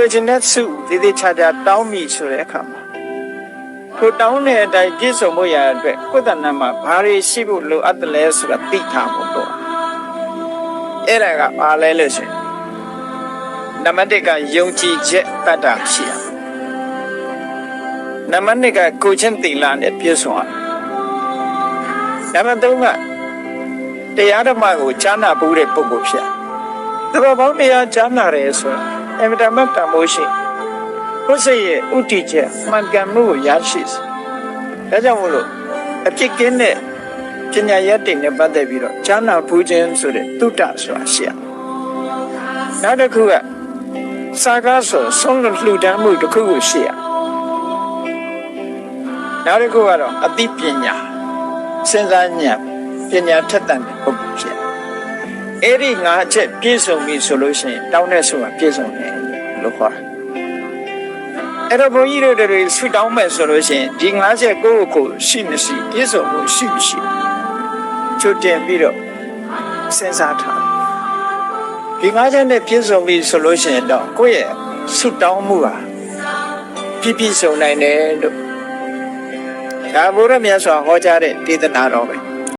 လိုချင်တဲ့စုဒီဒီချာချာတောင်းမိဆိုတဲ့အခါမှာထိုတောင်းတဲ့အတိုင်းပြည့်စုံဖို့ရတဲ့အတွက်ကိုယ်တဏ္ဍမှာဘာတွေရှိဖို့လိုအပ်တယ်လဲဆိုတာသိထားဖို့တော့အဲ့ဒါကဘာလဲလို့ဆိုရင်နံပါတ်1ကယုံကြည်ချက်တတ်တာရှိရနံပါတ်2ကကိုချင်းတိလာနဲ့ပြည့်စုံရနံပါတ်3ကတရားဓမ္မကိုကြားနာဖို့တဲ့ပုဂ္ဂိုလ်ဖြစ်ရသူတော်ပေါင်းတရားကြားနာရဲဆိုတာ အမြဲတမ်းတမိုးရှိကိုယ်စိတ်ရဲ့ဥတီချက်မှန်ကန်မှုကိုရရှိစေဒါကြောင့်မို့လို့အဖြစ်ကင်းတဲ့ပညာရည်တင်နဲ့ပတ်သက်ပြီးတော့ကြားနာဖို့ခြင်းဆိုတဲ့တုတ္တဆိုတာရှိရနောက်တစ်ခုကစာကားဆိုဆုံးလို့လှူဒန်းမှုတစ်ခုကိုရှိရနောက်တစ်ခုကတော့အသိပညာစဉ်းစားဉာဏ်ပညာထက်သန်တဲ့ပုဂ္ဂိုလ်ဖြစ်ရ အဲ့ဒီငါးချက်ပြည့်စုံပြီဆိုလို့ရှိရင်တောင်းတဲ့ဆိုတာပြည့်စုံတယ်လို့ခေါ်တယ်အဲ့တော့ဘုန်းကြီးတို့တွေဆွတောင်းမဲ့ဆိုလို့ရှိရင်ဒီငါးချက်ကိုယ့်ကိုယ်ရှိမရှိပြည့်စုံမှုရှိမရှိချွတ်တင်ပြီးတော့စဉ်းစားထားဒီငါးချက်နဲ့ပြည့်စုံပြီဆိုလို့ရှိရင်တော့ကိုယ့်ရဲ့ဆွတောင်းမှုဟာပြည့်ပြည့်စုံနိုင်တယ်လို့ဒါဘုရားမြတ်စွာဟောကြားတဲ့ဒေသနာတော်ပဲ